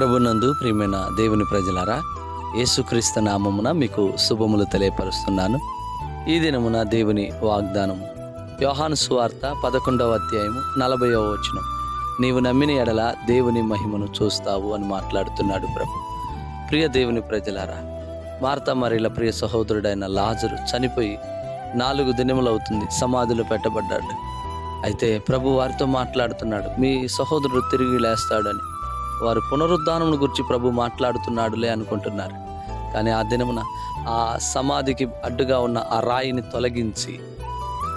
ప్రభునందు ప్రియమైన దేవుని ప్రజలారా యేసుక్రీస్తు నామమున మీకు శుభములు తెలియపరుస్తున్నాను. ఈ దినమున దేవుని వాగ్దానము యోహాను సువార్త పదకొండవ అధ్యాయము నలభైవ వచనం. నీవు నమ్మిన ఎడల దేవుని మహిమను చూస్తావు అని మాట్లాడుతున్నాడు ప్రభు. ప్రియ దేవుని ప్రజలారా మార్తా మరియల ప్రియ సహోదరుడైన లాజరు చనిపోయి నాలుగు దినములు అవుతుంది సమాధిలో పెట్టబడ్డాడు. అయితే ప్రభు వారితో మాట్లాడుతున్నాడు మీ సహోదరుడు తిరిగి లేస్తాడని. వారు పునరుద్ధానమును గురించి ప్రభు మాట్లాడుతున్నాడులే అనుకుంటున్నారు. కానీ ఆ దినమున ఆ సమాధికి అడ్డుగా ఉన్న ఆ రాయిని తొలగించి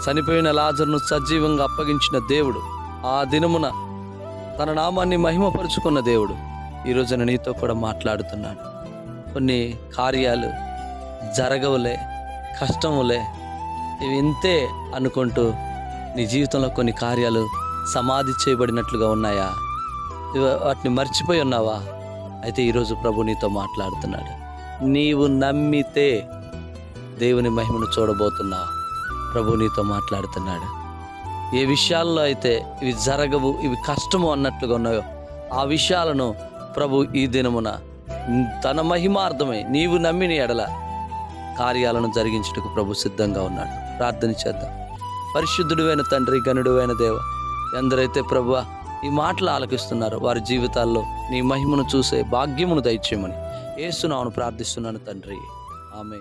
చనిపోయిన లాజర్ను సజీవంగా అప్పగించిన దేవుడు ఆ దినమున తన నామాన్ని మహిమపరుచుకున్న దేవుడు ఈ రోజున నీతో కూడా మాట్లాడుతున్నాడు. కొన్ని కార్యాలు జరగవులే కష్టములే ఇవి ఇంతే అనుకుంటూ నీ జీవితంలో కొన్ని కార్యాలు సమాధి చేయబడినట్లుగా ఉన్నాయా? వాటిని మర్చిపోయి ఉన్నావా? అయితే ఈరోజు ప్రభు నీతో మాట్లాడుతున్నాడు. నీవు నమ్మితే దేవుని మహిమను చూడబోతున్నావు. ప్రభు నీతో మాట్లాడుతున్నాడు. ఏ విషయాల్లో అయితే ఇవి జరగవు ఇవి కష్టము అన్నట్లుగా ఉన్నాయో ఆ విషయాలను ప్రభు ఈ దినమున తన మహిమార్థమై నీవు నమ్మిన ఎడల కార్యాలను జరిగించుటకు ప్రభు సిద్ధంగా ఉన్నాడు. ప్రార్థన చేద్దాం. పరిశుద్ధుడువైన తండ్రి గనుడువైన దేవ ఎందరైతే ప్రభు ఈ మాటలు ఆలకిస్తున్నారు వారి జీవితాల్లో నీ మహిమను చూసే భాగ్యమును దయచేయమని. ఏసునామను ప్రార్థిస్తున్నాను తండ్రి. ఆమె